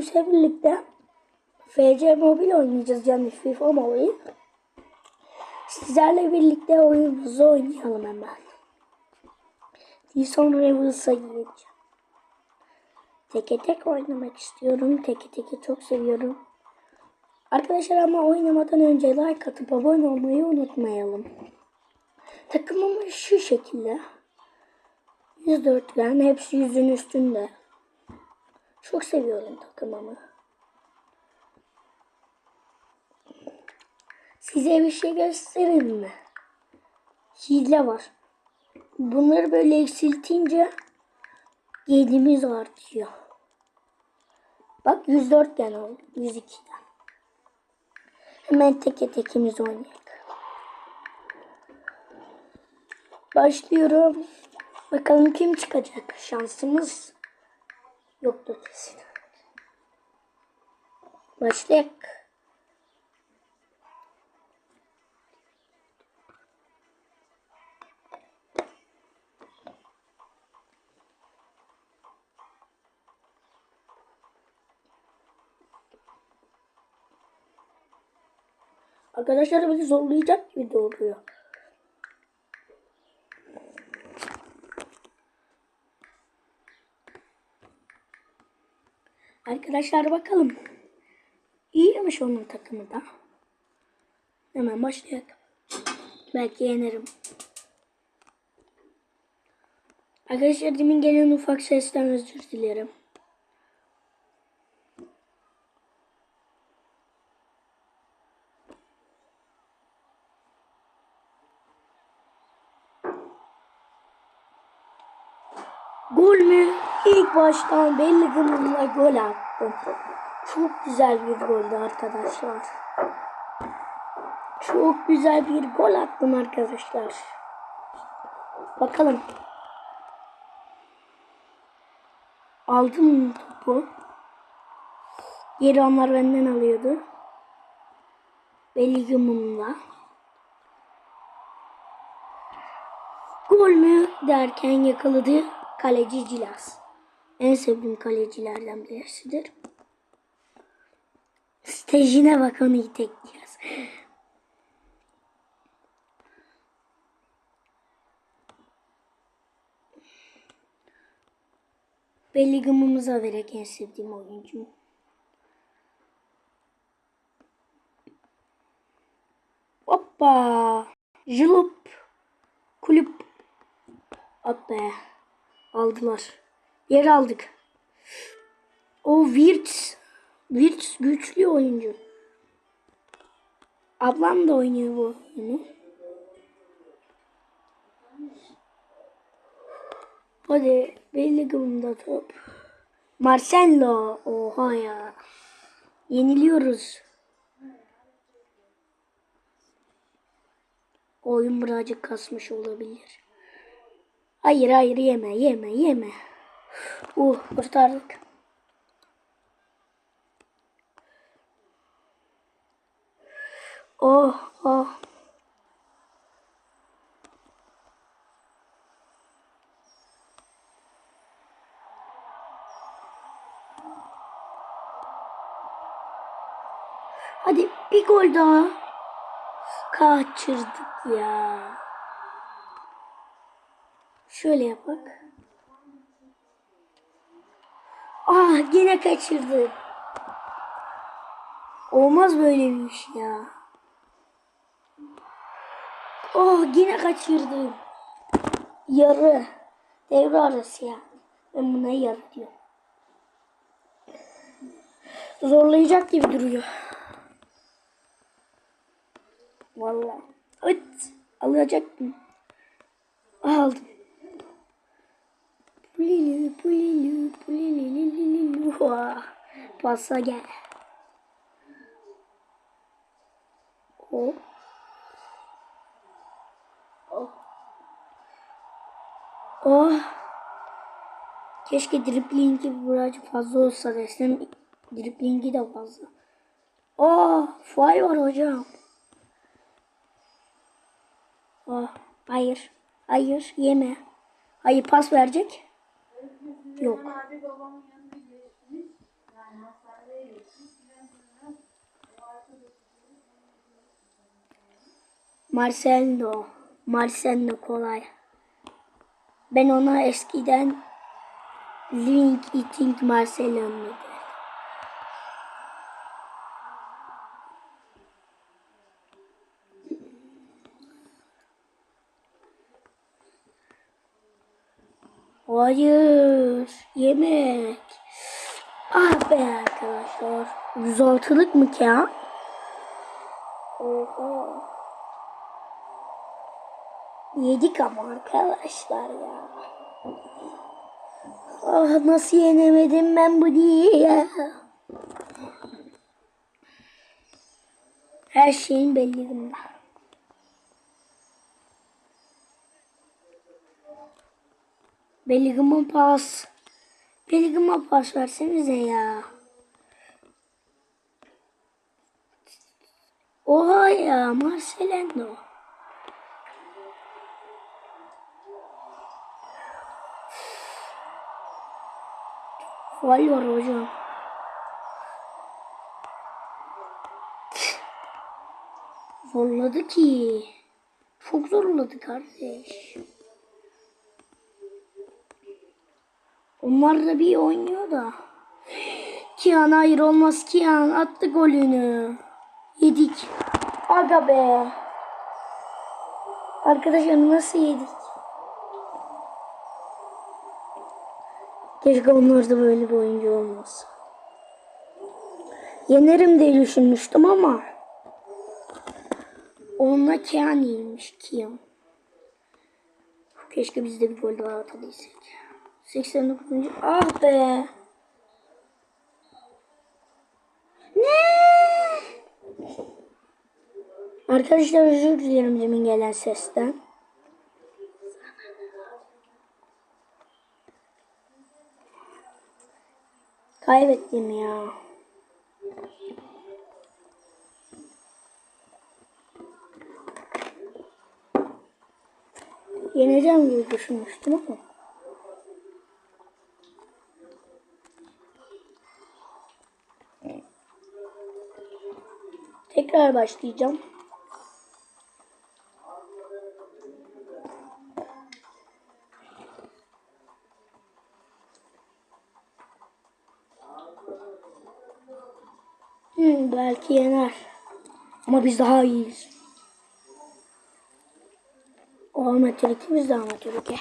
Yunus'la birlikte FC Mobil oynayacağız yani FIFA Mobil. Sizlerle birlikte oyunumuzu oynayalım hemen. Dison Rivals'a gireceğim. Teke tek oynamak istiyorum. Teke teki çok seviyorum. Arkadaşlar ama oynamadan önce like atıp abone olmayı unutmayalım. Takımımız şu şekilde. 104 gen hepsi yüzün üstünde. Çok seviyorum takımımı. Size bir şey göstereyim mi? Hile var. Bunları böyle eksiltince yediğimiz artıyor. Bak 104 gen oldu. 102'den. Hemen teke tekimiz oynayalım. Başlıyorum. Bakalım kim çıkacak. Şansımız yoktur kesin. Başlayalım. Arkadaşlar beni zorlayacak gibi de. Arkadaşlar bakalım. İyiymiş onun takımı da. Hemen başlayalım. Belki yenerim. Arkadaşlar demin gelen ufak sesten özür dilerim. Gol mü? İlk baştan belli gımımla gol attım. Çok güzel bir goldü arkadaşlar. Çok güzel bir gol attım arkadaşlar. Bakalım. Aldım topu. Geri onlar benden alıyordu. Belli gımımla. Gol mü derken yakaladı kaleci Cilas. En sevdiğim kalecilerden birisidir. Stejine bak onu itekleyeceğiz. Bellingam'ımıza vererek en sevdiğim oyuncu. Hoppa. Julup. Kulüp. Hoppa. Aldılar. Yer aldık. O Wirtz. Wirtz güçlü oyuncu. Ablam da oynuyor bu oyunu. Hadi Bellingam'da top. Marcelo. Oha ya. Yeniliyoruz. Oyun birazcık kasmış olabilir. Hayır hayır yeme yeme yeme. Uh kurtardık. Oh oh. Hadi bir gol daha. Kaçırdık ya. Şöyle yapak. Ah yine kaçırdı. Olmaz böyle bir iş ya. Oh yine kaçırdı. Yarı. Devre arası ya. Ben buna yarı diyorum. Zorlayacak gibi duruyor. Vallahi. Evet. Alacaktım. Aldım. Pulili pulili pulili lili. Pasa gel. O. Oh. Oh. Keşke driplingi birazcık fazla olsa desem. Driplingi de fazla. Oh. Fay var hocam. Oh. Hayır. Hayır. Yeme. Hayır pas verecek. Yok. Marcello. Marcello kolay. Ben ona eskiden Living Eating Marcello'm dedim. Hayır. Yemek. Ah be arkadaşlar. 106'lık mı ki ha? Oha. Yedik ama arkadaşlar ya. Ah nasıl yenemedim ben bu diye. Her şeyin belli bunda. Belligim'e pas. Belligim'e pas versenize ya. Oha ya Marcelino. Faal var hocam. Zorladı ki. Çok zorladı kardeş. Onlar da bir oynuyor da. Kian hayır olmaz Kian attı golünü. Yedik. Aga be. Arkadaşlar nasıl yedik? Keşke onlar da böyle bir oyuncu olmasa. Yenerim diye düşünmüştüm ama onunla Kian iyiymiş Kian. Keşke biz de bir gol daha atabilsek. 89. Ah be. Ne? Arkadaşlar özür dilerim demin gelen sesten. Kaybettim ya. Yeneceğim gibi düşünmüştüm ama. Tekrar başlayacağım. Hmm, belki yener. Ama biz daha iyiyiz. O amatör iki, biz de amatör iki.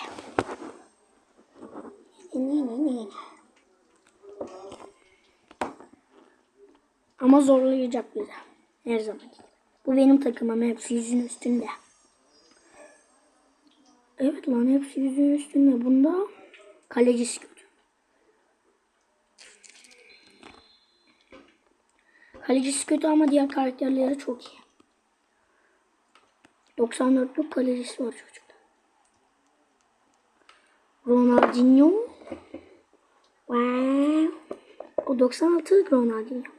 Ama zorlayacak bizi. Her zaman. Bu benim takımım. Hepsi yüzün üstünde. Evet lan hepsi yüzün üstünde. Bunda kalecisi kötü. Kalecisi kötü ama diğer karakterleri çok iyi. 94'lük kalecisi var çocukta. Ronaldinho. Wow. O 96'lık Ronaldinho.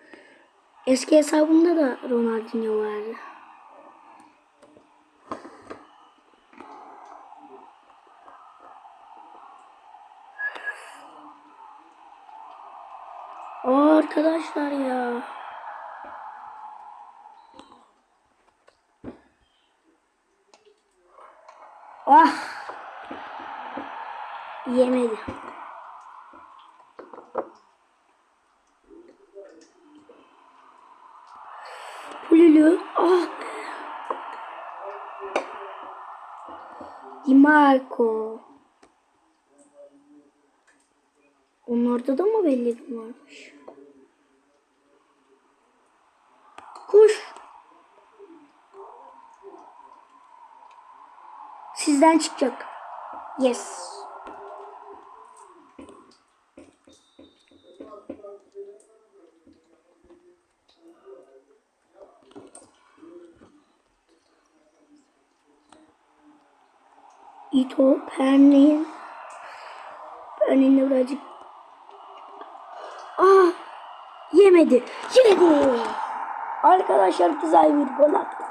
Eski hesabımda da Ronaldinho vardı. Aa, arkadaşlar ya. Ah. Yemedi. Pululu. Ah. Di Marco. Onlarda da mı belli bir varmış? Kuş. Sizden çıkacak. Yes. Pernin. Pernin'le birazcık. Ah! Yemedi. Yedi. Arkadaşlar güzel bir gol attı.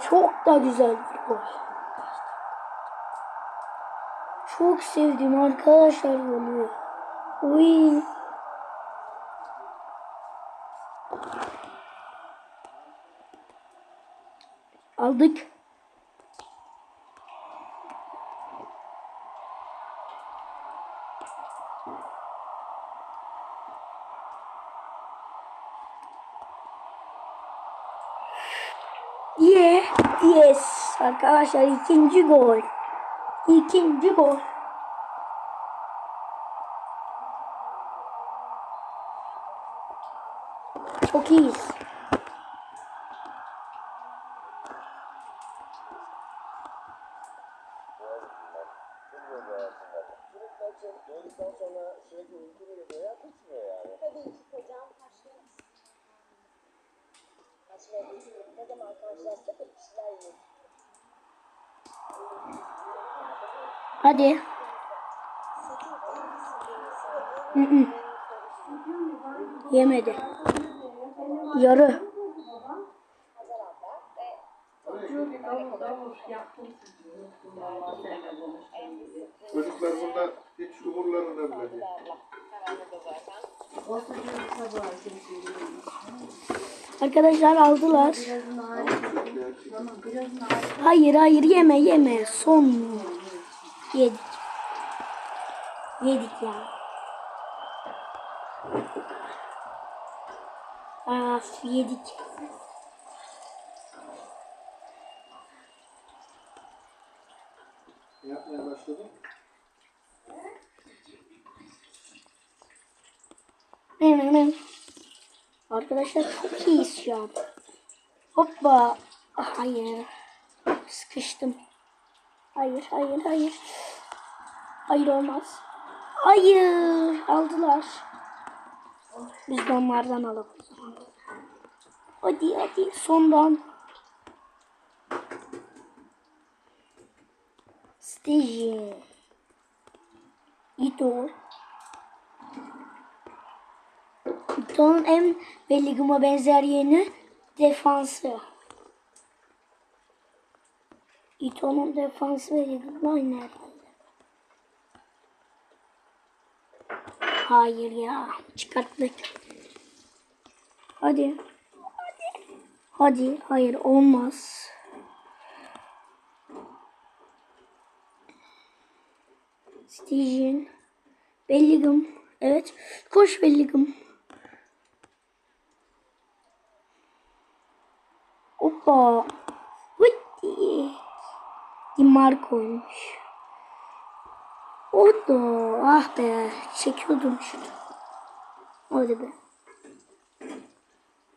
Çok da güzel bir gol. Çok sevdim arkadaşlar golü. Uy. Aldık. Yeah, yes. Arkadaşlar ikinci gol. İkinci gol. o iyiyiz. Tabii ki kocam karşılamış. Hep bir şeyler yiyoruz. Hadi. Hı hı. Yemedi. Yarı. Çocuklar burada hiç umurlarında bile değil. Arkadaşlar aldılar. Hayır hayır yeme yeme. Son. Yedik. Yedik ya. Af yedik. Yapmaya başladın? Arkadaşlar çok iyiyiz şu an. Hoppa. Hayır. Sıkıştım. Hayır, hayır, hayır. Hayır olmaz. Hayır. Aldılar. Biz de onlardan alalım. Hadi hadi sondan. Stage. İdol. Ito'nun en Bellingam'a benzer yeni defansı. Ito'nun defansı Bellingam'la aynı herhalde. Hayır ya. Çıkarttık. Hadi. Hadi. Hadi. Hayır olmaz. Stijin. Bellingham. Evet. Koş Bellingham. Hoppa. Hıtti. Di Marco'ymuş. O da. Ah be. Çekiyordum şunu. Hadi be.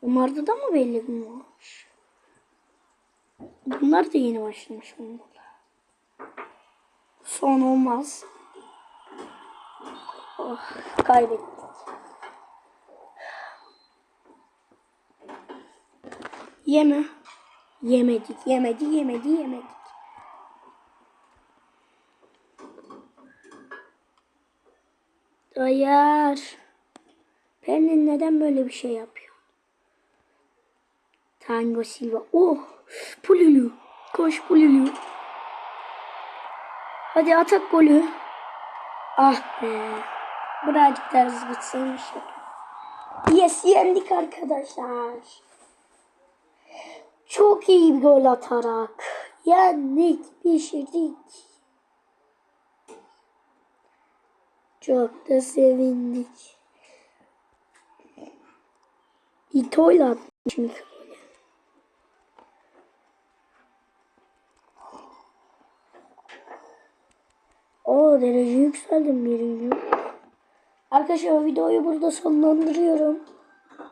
Onlarda da mı belli mi olmuş? Bunlar da yeni başlamış bunlar. Son olmaz. Oh, kaybettik. Yeme. Yemedik, yemedi, yemedi, yemedik. Hayır. Pelin neden böyle bir şey yapıyor? Tango Silva. Oh. Pululu. Koş Pululu. Hadi atak golü. Ah be. Birazcık hızlı gitseymiş. Yes yendik arkadaşlar. Çok iyi bir gol atarak yendik, pişirdik. Çok da sevindik. İto'yla atmışım ilk golü. O derece yükseldim birinci. Arkadaşlar videoyu burada sonlandırıyorum.